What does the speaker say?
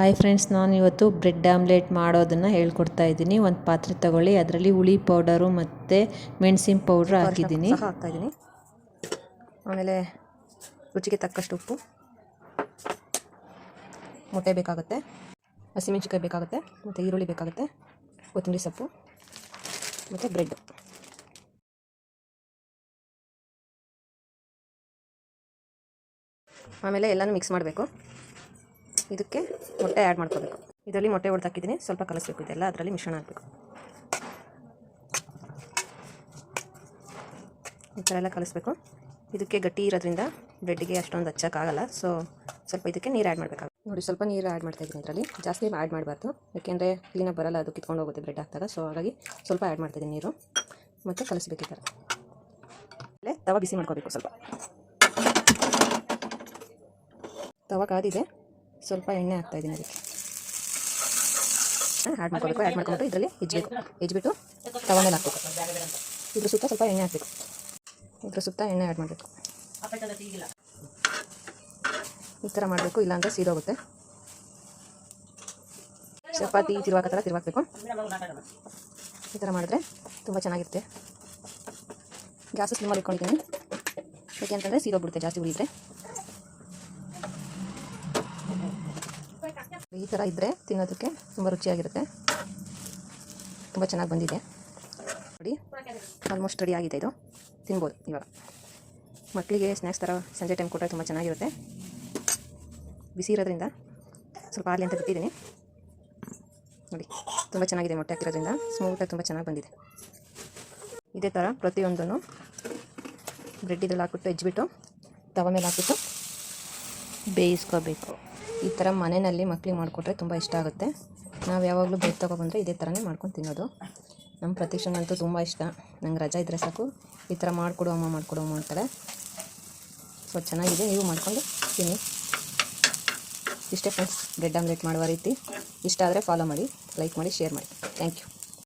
Hi friends ನಾನು ಇವತ್ತು bread omelette ಮಾಡೋದನ್ನು ಹೇಳ್ಕೊಡ್ತಾ ಇದ್ದೀನಿ. ಒಂದು ಪಾತ್ರೆ ತಗೊಳ್ಳಿ ಅದರಲ್ಲಿ ಹುಳಿ ಪೌಡರು ಮತ್ತು ಮೆಣಸಿನ ಪೌಡ್ರ್ ಹಾಕಿದ್ದೀನಿ. ಹಾಕ್ತಾಯಿದ್ದೀನಿ ಆಮೇಲೆ ರುಚಿಗೆ ತಕ್ಕಷ್ಟು ಉಪ್ಪು. ಮೊಟ್ಟೆ ಬೇಕಾಗುತ್ತೆ ಹಸಿಮೆಣ್ಸಿಕಾಯಿ ಬೇಕಾಗುತ್ತೆ ಮತ್ತು ಈರುಳ್ಳಿ ಬೇಕಾಗುತ್ತೆ ಕೊತ್ತಂಬರಿ ಸೊಪ್ಪು ಮತ್ತು ಬ್ರೆಡ್. ಆಮೇಲೆ ಎಲ್ಲನೂ ಮಿಕ್ಸ್ ಮಾಡಬೇಕು. ಇದಕ್ಕೆ ಮೊಟ್ಟೆ ಆ್ಯಡ್ ಮಾಡ್ಕೋಬೇಕು. ಇದರಲ್ಲಿ ಮೊಟ್ಟೆ ಹೊಡೆದು ಹಾಕಿದ್ದೀನಿ. ಸ್ವಲ್ಪ ಕಲಿಸ್ಬೇಕು ಇದೆಲ್ಲ. ಅದರಲ್ಲಿ ಮಿಶ್ರಣ ಹಾಕಬೇಕು. ಈ ಥರ ಎಲ್ಲ ಕಲಿಸ್ಬೇಕು. ಇದಕ್ಕೆ ಗಟ್ಟಿ ಇರೋದ್ರಿಂದ ಬ್ರೆಡ್ಗೆ ಅಷ್ಟೊಂದು ಹಚ್ಚೋಕ್ಕಾಗಲ್ಲ. ಸೊ ಸ್ವಲ್ಪ ಇದಕ್ಕೆ ನೀರು ಆ್ಯಡ್ ಮಾಡಬೇಕಾಗುತ್ತೆ. ನೋಡಿ, ಸ್ವಲ್ಪ ನೀರು ಆ್ಯಡ್ ಮಾಡ್ತಾ ಇದ್ದೀನಿ ಇದರಲ್ಲಿ. ಜಾಸ್ತಿ ಆ್ಯಡ್ ಮಾಡಬಾರ್ದು. ಯಾಕೆಂದರೆ ಕ್ಲೀನಾಗಿ ಬರಲ್ಲ. ಅದು ಕಿತ್ಕೊಂಡು ಹೋಗುತ್ತೆ ಬ್ರೆಡ್ ಹಾಕಿದಾಗ. ಸೊ ಹಾಗಾಗಿ ಸ್ವಲ್ಪ ಆ್ಯಡ್ ಮಾಡ್ತಾಯಿದ್ದೀನಿ ನೀರು. ಮತ್ತು ಕಲಿಸ್ಬೇಕು ಈ ಥರ. ತವ ಬಿಸಿ ಮಾಡ್ಕೋಬೇಕು ಸ್ವಲ್ಪ. ತವ ಕಾದಿದೆ. ಸ್ವಲ್ಪ ಎಣ್ಣೆ ಹಾಕ್ತಾ ಇದ್ದೀನಿ ಅದಕ್ಕೆ. ಆ್ಯಡ್ ಮಾಡ್ಕೋಬೇಕು ಆ್ಯಡ್ ಮಾಡ್ಕೊಂಡು ಇದರಲ್ಲಿ ಹೆಜ್ಬೇಕು ಹೆಜ್ಬಿಟ್ಟು ಮೇಲೆ ಹಾಕ್ಬೇಕು. ಇದ್ರ ಸುತ್ತ ಸ್ವಲ್ಪ ಎಣ್ಣೆ ಹಾಕಬೇಕು. ಇದ್ರ ಸುತ್ತ ಎಣ್ಣೆ ಆ್ಯಡ್ ಮಾಡಬೇಕು. ಈ ಥರ ಮಾಡಬೇಕು ಇಲ್ಲಾಂದರೆ ಸೀದೋಗುತ್ತೆ ಚಪಾತಿ ತಿರುವಾಕ ಥರ ತಿರುವಾಕಬೇಕು. ಈ ಥರ ಮಾಡಿದ್ರೆ ತುಂಬ ಚೆನ್ನಾಗಿರುತ್ತೆ. ಗ್ಯಾಸು ಸ್ಲಿಮ್ಮಲ್ಲಿ ಇಟ್ಕೊಂಡಿದ್ದೀನಿ. ಯಾಕೆ ಅಂತಂದರೆ ಸೀದೋಗ್ಬಿಡುತ್ತೆ ಜಾಸ್ತಿ ಉಳಿದ್ರೆ. ಈ ಥರ ಇದ್ದರೆ ತಿನ್ನೋದಕ್ಕೆ ತುಂಬ ರುಚಿಯಾಗಿರುತ್ತೆ. ತುಂಬ ಚೆನ್ನಾಗಿ ಬಂದಿದೆ. ನೋಡಿ ಆಲ್ಮೋಸ್ಟ್ ರೆಡಿ ಆಗಿದೆ ಇದು. ತಿನ್ಬೋದು ಇವಾಗ. ಮಕ್ಕಳಿಗೆ ಸ್ನ್ಯಾಕ್ಸ್ ಥರ ಸಂಜೆ ಟೈಮ್ ಕೊಟ್ಟರೆ ತುಂಬ ಚೆನ್ನಾಗಿರುತ್ತೆ. ಬಿಸಿ ಇರೋದ್ರಿಂದ ಸ್ವಲ್ಪ ಆಗಲಿ ಅಂತ ಬಿಟ್ಟಿದ್ದೀನಿ. ನೋಡಿ, ತುಂಬ ಚೆನ್ನಾಗಿದೆ ಮೊಟ್ಟೆ ಹಾಕಿರೋದ್ರಿಂದ. ಸ್ಮೂತಾಗಿ ತುಂಬ ಚೆನ್ನಾಗಿ ಬಂದಿದೆ. ಇದೇ ಥರ ಪ್ರತಿಯೊಂದನ್ನು ಬ್ರೆಡ್ ಇದ್ರಲ್ಲಿ ಹಾಕ್ಬಿಟ್ಟು ಹೆಜ್ಬಿಟ್ಟು, ತವ ಮೇಲೆ ಹಾಕ್ಬಿಟ್ಟು ಬೇಯಿಸ್ಕೋಬೇಕು. ಈ ಥರ ಮನೆಯಲ್ಲಿ ಮಕ್ಕಳಿಗೆ ಮಾಡಿಕೊಟ್ರೆ ತುಂಬ ಇಷ್ಟ ಆಗುತ್ತೆ. ನಾವು ಯಾವಾಗಲೂ ಬೇಗ ತೊಗೊಬಂದರೆ ಇದೇ ಥರನೇ ಮಾಡ್ಕೊಂಡು ತಿನ್ನೋದು. ನಮ್ಮ ಪ್ರತೀಕ್ಷನಂತೂ ತುಂಬ ಇಷ್ಟ. ನಂಗೆ ರಜಾ ಇದ್ದರೆ ಸಾಕು. ಈ ಥರ ಮಾಡಿಕೊಡು, ಅಮ್ಮ ಮಾಡಿಕೊಡು, ಅಮ್ಮ ಅಂತಾರೆ. ಸೊ ಚೆನ್ನಾಗಿದೆ. ನೀವು ಮಾಡ್ಕೊಂಡು ತಿನ್ನಿ. ಇಷ್ಟೇ ಫ್ರೆಂಡ್ಸ್ ಬ್ರೆಡ್ ಆಮ್ಲೆಟ್ ಮಾಡುವ ರೀತಿ. ಇಷ್ಟ ಆದರೆ ಫಾಲೋ ಮಾಡಿ ಲೈಕ್ ಮಾಡಿ ಶೇರ್ ಮಾಡಿ. Thank you